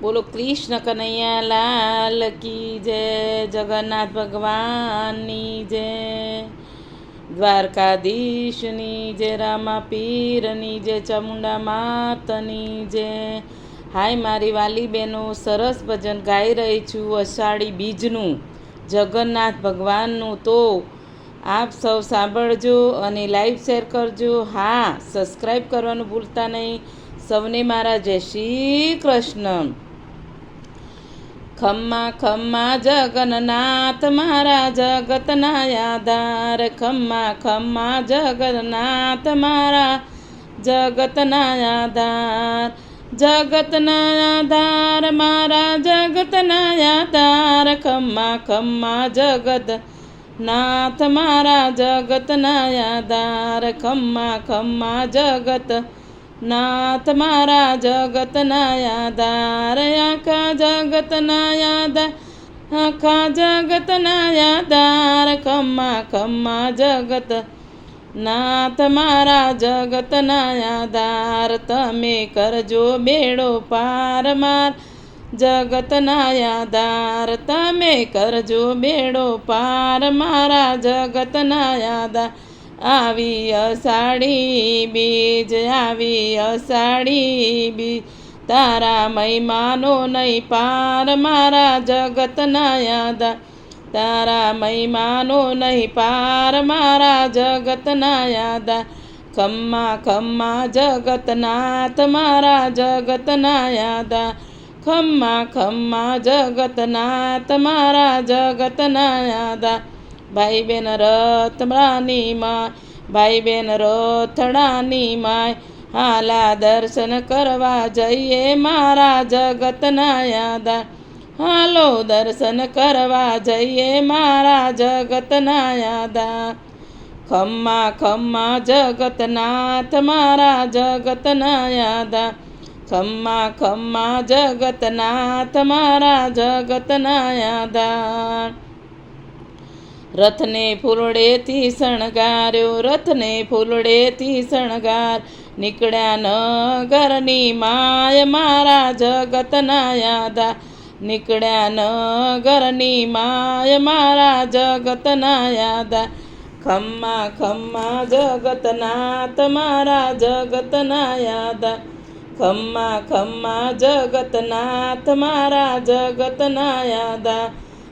બોલો કૃષ્ણ કનૈયા, લાલ કી જય, જગન્નાથ ભગવાનની જય. દ્વારકાધીશની જય રામા પીરની જય, ચામુંડા માતની જય. હાય મારી વાલી બહેનો, સરસ ભજન ગાઈ રહી છું અષાઢી બીજનું, જગન્નાથ ભગવાનનું. તો આપ સૌ સાંભળજો અને લાઈવ શેર કરજો. હા સબસ્ક્રાઈબ કરવાનું ભૂલતા નહીં. સૌને મારા જય શ્રી કૃષ્ણ. ખમ્મા ખમ્મા જગન્નાથ મારા જગતના આધાર ખમ્મા ખમ્મા જગન્નાથ મારા જગતના આધાર જગતના આધાર મારા જગતના આધાર ખમ્મા ખમ્મા જગત નાથ મારા જગતના આધાર ખમ્મા ખમ્મા જગત નાથ મારા જગતના આધાર આખા જગતના આધાર આખા જગતના યાદાર ખમ્મા ખમ્મા જગત નાથ મારા જગતના યાદાર તમે કરજો બેડો પાર માર જગતના યાદાર તમે કરજો બેડો પાર મારા જગતના આધાર આવી અષાઢી બીજ, આવી અષાઢી બીજ. તારા મહિમાનો નહીં પાર મારા જગતના યાદા તારા મહિમાનો નહીં પાર મારા જગતના યાદા ખમ્મા ખમ્મા જગતનાથ મારા જગતના યાદા ખમ્મા ખમ્મા જગતનાથ મારા જગતના આધાર ભાઈ બેન રથડાની માય ભાઈ બેન રથડાની માય, હાલા દર્શન કરવા જઈએ મારા જગતના યાદા. હાલો દર્શન કરવા જઈએ મારા જગતના યાદા. ખમ્મા ખમ્મા જગતનાથ મારા જગતના યાદા. ખમ્મા ખમ્મા જગતનાથ મારા જગતના આધાર રથને ફૂલડેથી શણગાર્યો, રથને ફૂલડેથી શણગાર. નીકળ્યા નગરની માય મારા જગતના યાદા. નીકળ્યા નગરની માય મારા જગતના યાદા. ખમ્મા ખમ્મા જગતનાથ મારા જગતના યાદા. ખમ્મા ખમ્મા જગતનાથ મારા જગતના યાદા.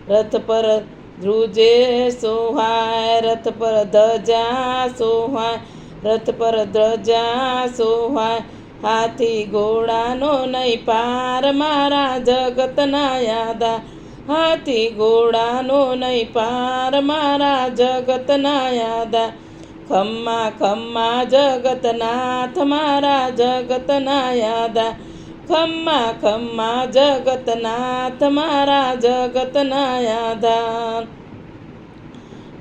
રથ પર ધ્રુજે સોહાય, રથ પર ધજા સોહાય, રથ પર ધ્રજા સોહાય, હાથી ઘોડાનો નહીં પાર મારા જગતના યાદા. હાથી ઘોડાનો નહીં પાર મારા જગતના યાદા. ખમ્મા ખમ્મા જગતનાથ મારા જગતના યાદા. ખમ્મા ખમ્મા, જગતનાથ મારા જગતના યાદા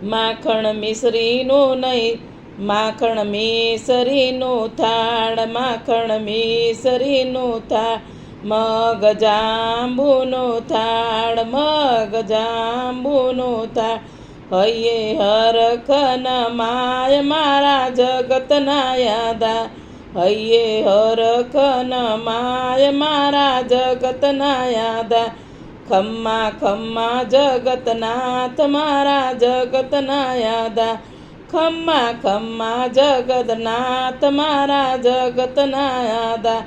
માખણ મિશ્રીનું નહીં, માખણ મિસરીનું થાળ, માખણ મિસરીનું થાળ, મગ જાંબુનો થાળ, મગ જાંબુનો થાળ. હૈયે હરખન માય મારા જગતના યાદા હૈયે હરખન માય મારા જગતના યાદા ખમ્મા ખમ્મા જગતનાથ મારા જગતના યાદા ખમ્મા ખમ્મા જગતનાથ મારા જગતના યાદા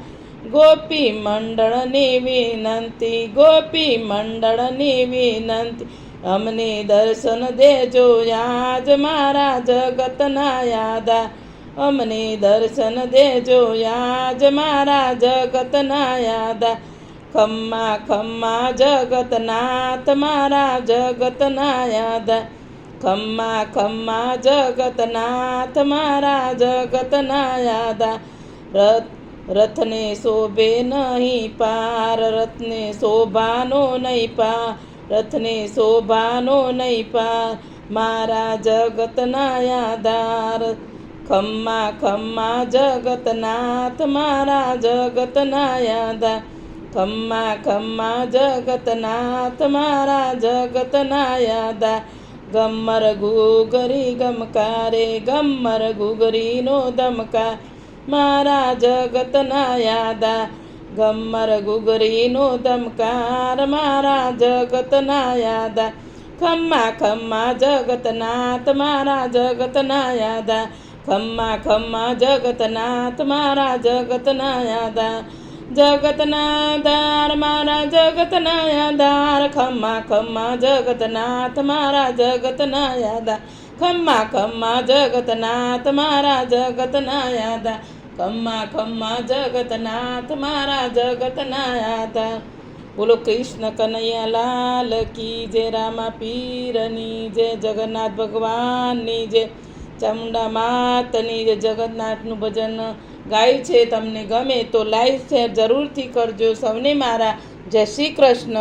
ગોપી મંડળની વિનંતી, ગોપી મંડળની વિનંતી. અમને દર્શન દેજો યાજ મારા જગતના યાદા અમને દર્શન દેજો યાજ મારા જગતના યાદા ખમ્મા ખમ્મા, જગતનાથ મારા જગતના યાદા ખમ્મા ખમ્મા, જગતનાથ મારા જગતના યાદા રથ, રથને શોભે નહીં પાર, રથને શોભાનો નહીં પાર, રથને શોભાનો નહીં પાર. મારા જગતના યાદાર ખમ્મા ખમ્મા જગતનાથ, મારા જગતના યાદા ખમ્મા ખમ્મા જગતનાથ, મારા જગતના યાદા ગમર ગુગરી ગમકારે ગમર ગુગરીનો ધમકા. મારા જગતના યાદા ગમર ગુગરીનો ધમકાર, મારા જગતના યાદા ખમ્મા ખમ્મા જગતનાથ, મારા જગતના યાદા ખમ્મા ખમ્મા જગતનાથ મારા જગતના યાદા જગતના દાર મારા જગતના યાદાર ખમ્મા ખમ્મા જગતનાથ મારા જગતના યાદા ખમ્મા ખમ્મા જગતનાથ મારા જગતના યાદા ખમ્મા ખમ્મા જગતનાથ મારા જગતના યાદા બોલો કૃષ્ણ કનૈયા લાલ કી જય રામા પીરની જય. જગન્નાથ ભગવાનની જય. ચામુંડા માતની જે જગન્નાથનું ભજન ગાય છે, તમને ગમે તો લાઈક શેર જરૂરથી કરજો. સૌને મારા જય શ્રી કૃષ્ણ.